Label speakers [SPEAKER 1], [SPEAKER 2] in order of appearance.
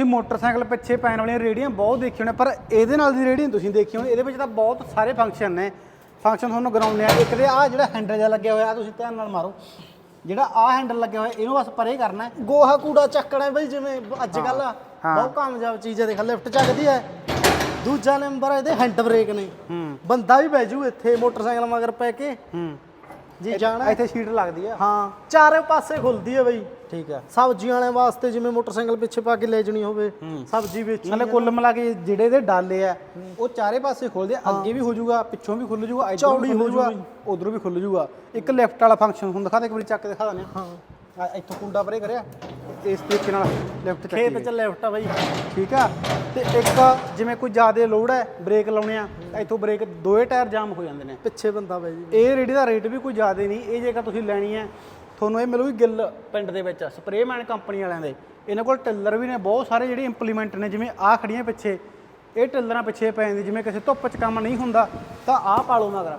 [SPEAKER 1] ਤੁਸੀਂ ਮੋਟਰਸਾਈਕਲ ਪਿੱਛੇ ਪੈਣ ਵਾਲੀਆਂ ਰੇੜੀਆਂ ਬਹੁਤ ਦੇਖੀ ਹੋਣੇ ਪਰ ਇਹਦੇ ਨਾਲ ਦੀ ਰੇੜੀ ਤੁਸੀਂ ਦੇਖੀ ਹੋਣੀ ਇਹਦੇ ਵਿੱਚ ਤਾਂ ਬਹੁਤ ਸਾਰੇ ਫੰਕਸ਼ਨ ਨੇ। ਫੰਕਸ਼ਨ ਤੁਹਾਨੂੰ ਗਰਾਉਂਦੇ ਆ ਇੱਕ ਤੇ ਆ ਜਿਹੜਾ ਹੈਂਡਲ ਜਿਹਾ ਲੱਗਿਆ ਹੋਇਆ ਤੁਸੀਂ ਧਿਆਨ ਨਾਲ ਮਾਰੋ। ਜਿਹੜਾ ਆ ਹੈਂਡਲ ਲੱਗਿਆ ਹੋਇਆ ਇਹਨੂੰ ਬਸ ਪਰੇ ਕਰਨਾ ਹੈ।
[SPEAKER 2] ਗੋਹਾ ਕੂੜਾ ਚੱਕਣਾ ਹੈ ਬਈ ਜਿਵੇਂ ਅੱਜ ਕੱਲ ਬਹੁਤ ਕਾਮਯਾਬ ਚੀਜ਼ ਹੈ ਦੇਖ ਲਿਫਟ ਚੱਕਦੀ ਹੈ। ਦੂਜਾ ਨੰਬਰ ਇਹਦੇ ਹੈਂਡ ਬ੍ਰੇਕ ਨੇ ਬੰਦਾ ਵੀ ਬਹਿ ਜੂ ਇੱਥੇ ਮੋਟਰਸਾਈਕਲ ਮਗਰ ਪੈ ਕੇ। ਜੀ ਜਾਣਾ
[SPEAKER 1] ਇੱਥੇ ਸੀਟ ਲੱਗਦੀ ਆ।
[SPEAKER 2] ਹਾਂ। ਚਾਰੇ ਪਾਸੇ ਖੁੱਲਦੀ ਹੈ ਬਈ।
[SPEAKER 1] ਠੀਕ ਆ।
[SPEAKER 2] ਸਬਜ਼ੀਆਂ ਵਾਲੇ ਵਾਸਤੇ ਜਿਵੇਂ ਮੋਟਰਸਾਈਕਲ ਪਿੱਛੇ ਪਾ ਕੇ ਲੈ ਜਣੀ ਹੋਵੇ ਸਬਜ਼ੀ ਵਿੱਚ
[SPEAKER 1] ਮਤਲਬ ਕੁੱਲ ਮਿਲਾ ਕੇ ਜਿਹੜੇ ਇਹਦੇ ਡਾਲੇ ਆ ਉਹ ਚਾਰੇ ਪਾਸੇ ਖੁੱਲਦੇ ਆ ਅੱਗੇ ਵੀ ਹੋ ਜਾਊਗਾ ਪਿੱਛੋਂ ਵੀ ਖੁੱਲ ਜਾਊਗਾ ਇੱਧਰੋਂ ਵੀ ਖੁੱਲ ਜਾਊਗਾ ਉਧਰੋਂ ਵੀ ਖੁੱਲ ਜਾਊਗਾ ਇੱਕ ਲੈਫਟ ਵਾਲਾ ਫੰਕਸ਼ਨ ਹੁਣ ਦਿਖਾ ਦੇ ਇੱਕ ਵਾਰੀ ਚੱਕ ਦਿਖਾ ਦਿੰਦੇ ਹਾਂ। ਆ ਇੱਥੋਂ ਕੁੰਡਾ ਪਰੇ ਕਰਿਆ। ਇਸ ਤਰੀਕੇ ਨਾਲ ਲੈਫਟ ਚੱਕੀ
[SPEAKER 2] ਖੇਤ। ਚ ਲੈਫਟ ਆ ਬਈ।
[SPEAKER 1] ਠੀਕ ਆ? ਤੇ ਇੱਕ ਜਿਵੇਂ ਕੋਈ ਜ਼ਿਆਦਾ ਲੋਡ ਹੈ ਬ੍ਰੇਕ ਲਾਉਣੇ ਆ ਇੱਥੋਂ ਬ੍ਰੇਕ ਦੋਏ ਟਾਇਰ ਜਾਮ ਹੋ ਜਾਂਦੇ ਨੇ।
[SPEAKER 2] ਪਿੱਛੇ ਬੰਦਾ ਜੂ।
[SPEAKER 1] ਇਹ ਰੇੜੀ ਦਾ ਰੇਟ ਵੀ ਕੋਈ ਜ਼ਿਆਦਾ ਨਹੀਂ ਇਹ ਜੇਕਰ ਤੁਸੀਂ ਲੈਣੀ ਹੈ ਤੁਹਾਨੂੰ ਇਹ ਮਿਲੂਗੀ ਗਿੱਲ ਪਿੰਡ ਦੇ ਵਿੱਚ ਸਪਰੇਮੈਨ ਕੰਪਨੀ ਵਾਲਿਆਂ ਦੇ। ਇਹਨਾਂ ਕੋਲ ਟਿੱਲਰ ਵੀ ਨੇ ਬਹੁਤ ਸਾਰੇ ਜਿਹੜੇ ਇੰਪਲੀਮੈਂਟ ਨੇ ਜਿਵੇਂ ਆਹ ਖੜੀਆਂ ਪਿੱਛੇ। ਇਹ ਟਿੱਲਰਾਂ ਪਿੱਛੇ ਪੈ ਜਾਂਦੀ ਜਿਵੇਂ ਕਿਸੇ ਧੁੱਪ 'ਚ ਕੰਮ ਨਹੀਂ ਹੁੰਦਾ ਤਾਂ ਆਹ ਪਾ ਲਓ ਮਗਰ